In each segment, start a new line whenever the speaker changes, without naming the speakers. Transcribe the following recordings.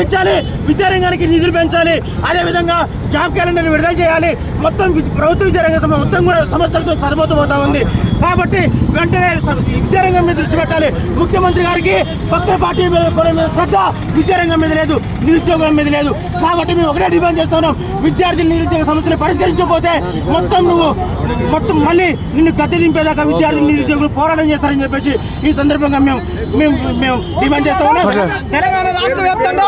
పెంచాలి విద్యారంగానికి నిధులు పెంచాలి. అదేవిధంగా జాబ్ క్యాలెండర్ విడుదల చేయాలి. మొత్తం ప్రభుత్వ విద్యారంగ మొత్తం కూడా సమస్యలతో సరిపోతూ ఉంది. కాబట్టి వెంటనే విద్యారంగం మీద దృష్టి పెట్టాలి. ముఖ్యమంత్రి గారికి పక్క పార్టీ మీద శ్రద్ధ విద్యారంగం మీద లేదు నిరుద్యోగుల మీద లేదు. కాబట్టి మేము ఒకటే డిమాండ్ చేస్తున్నాం. విద్యార్థుల నిరుద్యోగ సమస్యలు పరిష్కరించకపోతే మొత్తం నువ్వు మొత్తం మళ్ళీ నిన్ను గద్దె దింపేదాకా విద్యార్థులు నిరుద్యోగులు పోరాటం చేస్తారని చెప్పేసి ఈ సందర్భంగా మేము మేము మేము డిమాండ్ చేస్తా ఉన్నాం.
తెలంగాణ రాష్ట్ర వ్యాప్తంగా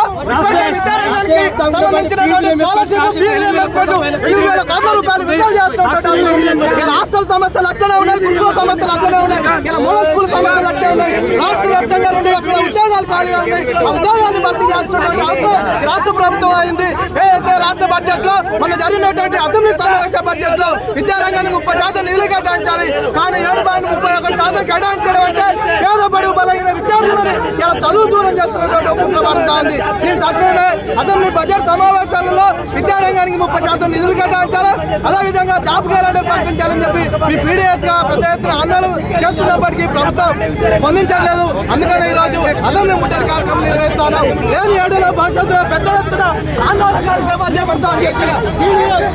విద్యారంగానికి సంబంధించినటువంటి స్కాలర్షిప్ ఎనిమిది వేల కోట్ల రూపాయలు విడుదల చేస్తున్నటువంటి హాస్టల్ సమస్యలు అట్లనే ఉన్నాయి గురుకుల సమస్యలు అట్లనే ఉన్నాయి. ఇలా మూల స్కూల్ సమస్యలు అట్లనే ఉన్నాయి. రాష్ట్ర వ్యాప్తంగా రెండు లక్షల ఉద్యోగాలు ఖాళీగా ఉన్నాయి. ఆ ఉద్యోగాన్ని భర్తీ చేస్తున్నటువంటి అవసరం ఈ రాష్ట్ర ప్రభుత్వం అయింది. ఏదైతే రాష్ట్ర బడ్జెట్లో మన జరిగినటువంటి అసెంబ్లీ సమావేశ బడ్జెట్లో విద్యారంగాన్ని ముప్పై శాతం నిధులు కేటాయించాలి. కానీ ఇలా చదువు దూరం చేస్తున్నటువంటి ఒక ముఖ్య దీని తక్షణమే అసెంబ్లీ బడ్జెట్ సమావేశాలలో విద్యారంగానికి ముప్పై శాతం నిధులు కేటాయించాలి. అదేవిధంగా జాబ్ క్యాలెండర్ ప్రకటించాలని చెప్పి మీ పీడిఎస్గా పెద్ద ఎత్తున ఆందోళన చేస్తున్నప్పటికీ ప్రభుత్వం స్పందించట్లేదు. అందుకని ఈరోజు అసెంబ్లీ ముట్టడి కార్యక్రమం నిర్వహిస్తాను లేని ఏడులో భవిష్యత్తులో పెద్ద ఎత్తున ఆందోళన కార్యక్రమాలు చేపడతామని చెప్పి PDS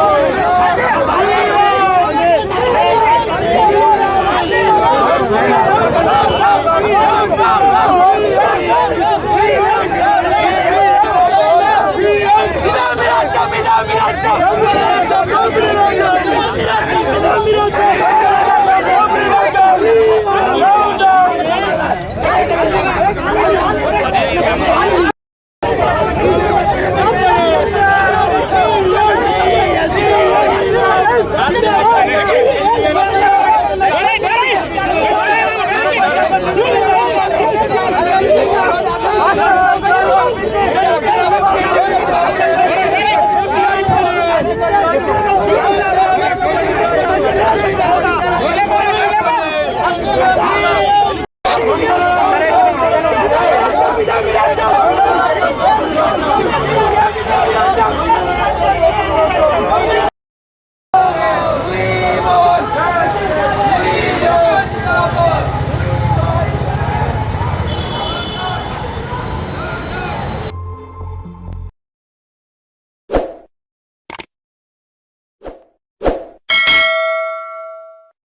Thank you. Vamos!